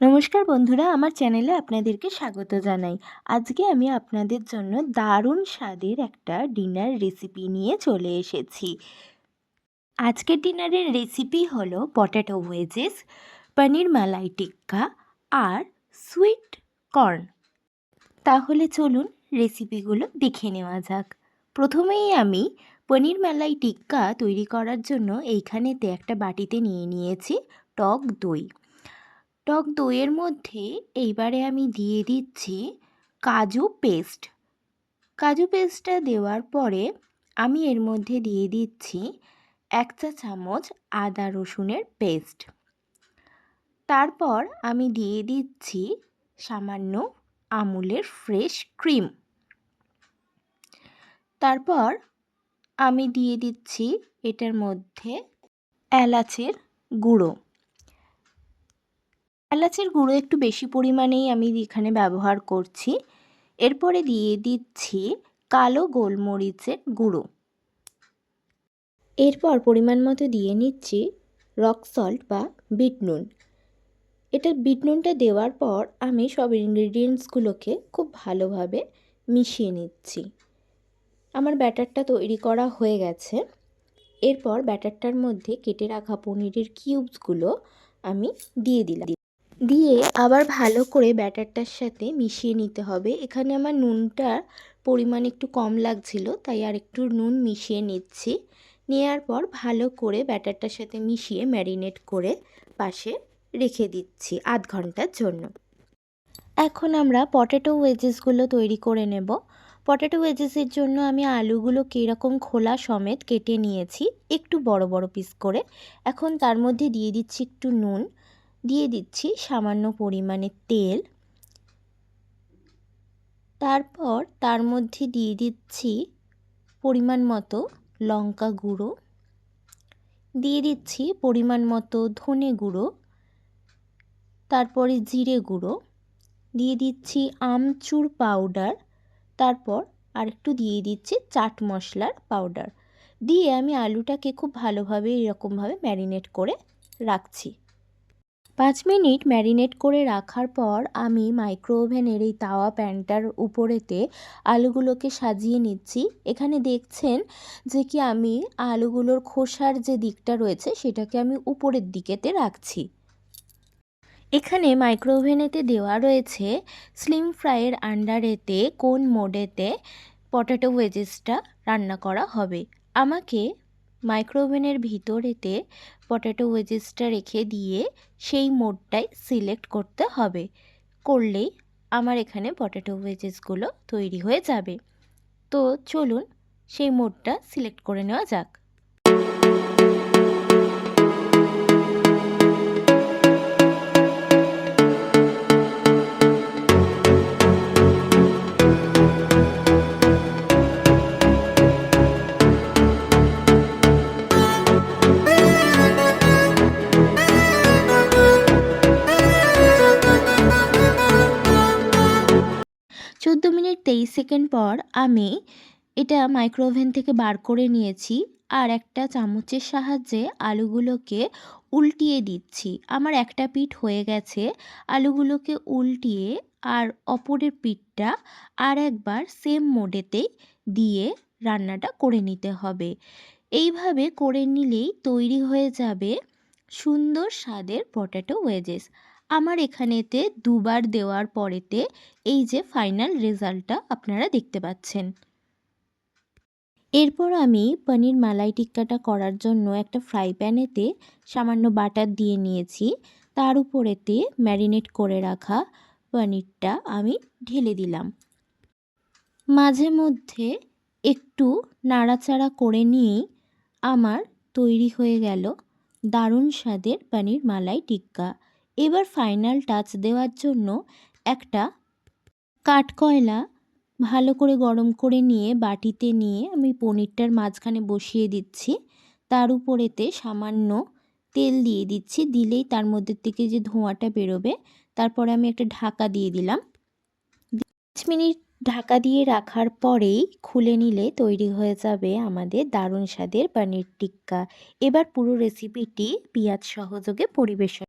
নমস্কার বন্ধুরা, আমার চ্যানেলে আপনাদেরকে স্বাগত জানাই। আজকে আমি আপনাদের জন্য দারুণ স্বাদের একটা ডিনার রেসিপি নিয়ে চলে এসেছি। আজকের ডিনারের রেসিপি হলো পটেটো ওয়েজেস পনির মালাই টিক্কা আর সুইট কর্ন। তাহলে চলুন রেসিপিগুলো দেখে নেওয়া যাক। প্রথমেই আমি পনির মালাই টিক্কা তৈরি করার জন্য এইখানেতে একটা বাটিতে নিয়ে নিয়েছি টক দই। টক দইয়ের মধ্যে এইবারে আমি দিয়ে দিচ্ছি কাজু পেস্ট। কাজু পেস্টটা দেওয়ার পরে আমি এর মধ্যে দিয়ে দিচ্ছি এক চা চামচ আদা রসুনের পেস্ট। তারপর আমি দিয়ে দিচ্ছি সামান্য আমুলের ফ্রেশ ক্রিম। তারপর আমি দিয়ে দিচ্ছি এটার মধ্যে এলাচের গুঁড়ো। এলাচের গুঁড়ো একটু বেশি পরিমাণেই আমি এখানে ব্যবহার করছি। এরপরে দিয়ে দিচ্ছি কালো গোলমরিচের গুঁড়ো। এরপর পরিমাণ মতো দিয়ে নিচ্ছি রক সল্ট বা বিট নুন। এটা বিট নুনটা দেওয়ার পর আমি সব ইনগ্রিডিয়েন্টসগুলোকে খুব ভালোভাবে মিশিয়ে নিচ্ছি। আমার ব্যাটারটা তৈরি করা হয়ে গেছে। এরপর ব্যাটারটার মধ্যে কেটে রাখা পনিরের কিউবসগুলো আমি দিয়ে দিলাম। দিয়ে আবার ভালো করে ব্যাটারটার সাথে মিশিয়ে নিতে হবে। এখানে আমার নুনটার পরিমাণ একটু কম লাগছিল, তাই আর একটু নুন মিশিয়ে নিচ্ছি। নেওয়ার পর ভালো করে ব্যাটারটার সাথে মিশিয়ে ম্যারিনেট করে পাশে রেখে দিচ্ছি আধ ঘণ্টার জন্য। এখন আমরা পটেটো ওয়েজেসগুলো তৈরি করে নেব। পটেটো ওয়েজেসের জন্য আমি আলুগুলো কীরকম খোলা সমেত কেটে নিয়েছি, একটু বড় বড় পিস করে। এখন তার মধ্যে দিয়ে দিচ্ছি একটু নুন। দিয়ে দিচ্ছি সামান্য পরিমাণে তেল। তারপর তার মধ্যে দিয়ে দিচ্ছি পরিমাণ মতো লঙ্কা গুঁড়ো। দিয়ে দিচ্ছি পরিমাণ মতো ধনে গুঁড়ো। তারপরে জিরে গুঁড়ো। দিয়ে দিচ্ছি আমচুর পাউডার। তারপর আরেকটু দিয়ে দিচ্ছি চাট মশলার পাউডার। দিয়ে আমি আলুটাকে খুব ভালোভাবে এরকমভাবে ম্যারিনেট করে রাখছি। পাঁচ মিনিট ম্যারিনেট করে রাখার পর আমি মাইক্রো ওভেনের এই তাওয়া প্যানটার উপরেতে আলুগুলোকে সাজিয়ে নিচ্ছি। এখানে দেখছেন যে কি আমি আলুগুলোর খোসার যে দিকটা রয়েছে সেটাকে আমি উপরের দিকেতে রাখছি। এখানে মাইক্রো ওভেনেতে দেওয়া রয়েছে স্লিম ফ্রাইয়ের আন্ডারেতে কোন মোডেতে পটেটো ওয়েজেসটা রান্না করা হবে। আমাকে মাইক্রো ওভেনের ভিতরেতে পটেটো ওয়েজেসটা রেখে দিয়ে সেই মোডটাই সিলেক্ট করতে হবে। করলেই আমার এখানে পটেটো ওয়েজেসগুলো তৈরি হয়ে যাবে। তো চলুন সেই মোডটা সিলেক্ট করে নেওয়া যাক। তেইশ সেকেন্ড পর আমি এটা মাইক্রোওভেন থেকে বার করে নিয়েছি আর একটা চামচের সাহায্যে আলুগুলোকে উল্টিয়ে দিচ্ছি। আমার একটা পিঠ হয়ে গেছে, আলুগুলোকে উল্টিয়ে আর অপরের পিঠটা আর একবার সেম মোডেতেই দিয়ে রান্নাটা করে নিতে হবে। এইভাবে করে নিলেই তৈরি হয়ে যাবে সুন্দর স্বাদের পটেটো ওয়েজেস আমার এখানেতে দুবার দেওয়ার পরেতে এই যে ফাইনাল রেজাল্টটা আপনারা দেখতে পাচ্ছেন। এরপর আমি পনির মালাই টিক্কাটা করার জন্য একটা ফ্রাই প্যানেতে সামান্য বাটার দিয়ে নিয়েছি। তার উপরেতে ম্যারিনেট করে রাখা পনিরটা আমি ঢেলে দিলাম। মাঝে মধ্যে একটু নাড়াচাড়া করে নিয়েই আমার তৈরি হয়ে গেল দারুণ স্বাদের পনির মালাই টিক্কা। এবার ফাইনাল টাচ দেওয়ার জন্য একটা কাঠকয়লা ভালো করে গরম করে নিয়ে বাটিতে নিয়ে আমি পনিরটার মাঝখানে বসিয়ে দিচ্ছি। তার উপরেতে সামান্য তেল দিয়ে দিচ্ছি। দিলেই তার মধ্যে থেকে যে ধোঁয়াটা বেরোবে, তারপরে আমি একটা ঢাকা দিয়ে দিলাম। পাঁচ মিনিট ঢাকা দিয়ে রাখার পরেই খুলে নিলে তৈরি হয়ে যাবে আমাদের দারুণ স্বাদের পনির টিক্কা। এবার পুরো রেসিপিটি পেঁয়াজ সহযোগে পরিবেশন